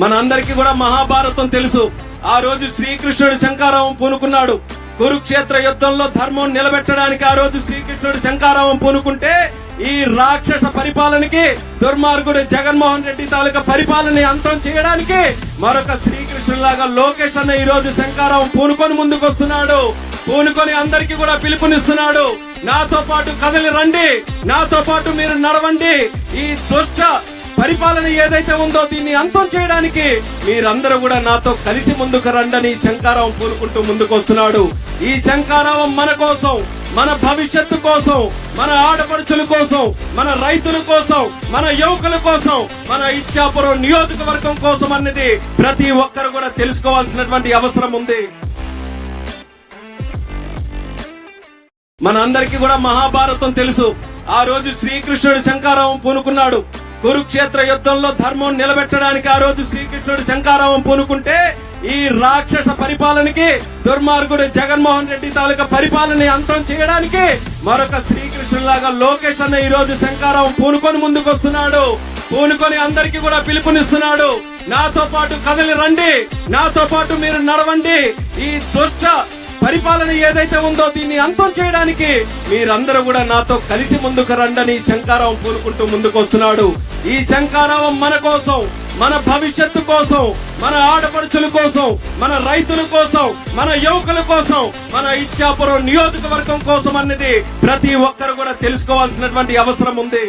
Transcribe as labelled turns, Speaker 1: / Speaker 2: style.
Speaker 1: మన అందరికి కూడా మహాభారతం తెలుసు. ఆ రోజు శ్రీకృష్ణుడు శంకారావం పూనుకున్నాడు. కురుక్షేత్ర యుద్ధంలో ధర్మం నిలబెట్టడానికి ఆ రోజు శ్రీకృష్ణుడు శంకారావం పూనుకుంటే ఈ రాక్షస పరిపాలనకి దుర్మార్గుడు జగన్మోహన్ రెడ్డి తాలూకా పరిపాలన అంతం చేయడానికి మరొక శ్రీకృష్ణులాగా లోకేష్ అన్న ఈ రోజు శంకారావం పూనుకొని ముందుకొస్తున్నాడు. పూనుకొని అందరికి కూడా పిలుపునిస్తున్నాడు. నాతో పాటు కదలి రండి. నాతో పాటు మీరు నడవండి. ఈ దుష్ట పరిపాలన ఏదైతే ఉందో దీన్ని అంతం చేయడానికి మీరందరూ కూడా నాతో కలిసి ముందుకు రండని శంకారావం పూనుకుంటూ ముందుకు వస్తున్నాడు. ఈ శంకారావం మన కోసం మన భవిష్యత్తు కోసం మన ఆడపడుచుల కోసం మన రైతుల కోసం మన యువకుల కోసం మన ఇచ్చాపురం నియోజకవర్గం కోసం అన్నది ప్రతి ఒక్కరు కూడా తెలుసుకోవాల్సినటువంటి అవసరం ఉంది. మన అందరికీ కూడా మహాభారతం తెలుసు. ఆ రోజు శ్రీకృష్ణుడు శంకారావం పూనుకున్నాడు. కురుక్షేత్ర యుద్ధంలో ధర్మం నిలబెట్టడానికి ఆ రోజు శ్రీకృష్ణుడు శంకారావం పూనుకుంటే ఈ రాక్షస పరిపాలనకి దుర్మార్గుడు జగన్మోహన్ రెడ్డి తాలూకా పరిపాలన అంతం చేయడానికి మరొక శ్రీకృష్ణులాగా లోకేష్ అన్న ఈ రోజు శంకారావం పూనుకొని ముందుకొస్తున్నాడు. పూనుకొని అందరికి కూడా పిలుపునిస్తున్నాడు. నాతో పాటు కదలి రండి. నాతో పాటు మీరు నడవండి. ఈ దుష్ట పరిపాలన ఏదైతే ఉందో దీన్ని అంతం చేయడానికి మీరందరూ కూడా నాతో కలిసి ముందుకు రండని శంకారావం పూనుకుంటూ ముందుకు వస్తున్నాడు ఈ శంకారావం మన కోసం మన భవిష్యత్తు కోసం మన ఆడపడుచుల కోసం మన రైతుల కోసం మన యువకుల కోసం మన ఇచ్చాపురం నియోజకవర్గం కోసం అన్నది ప్రతి ఒక్కరు కూడా తెలుసుకోవాల్సినటువంటి అవసరం ఉంది.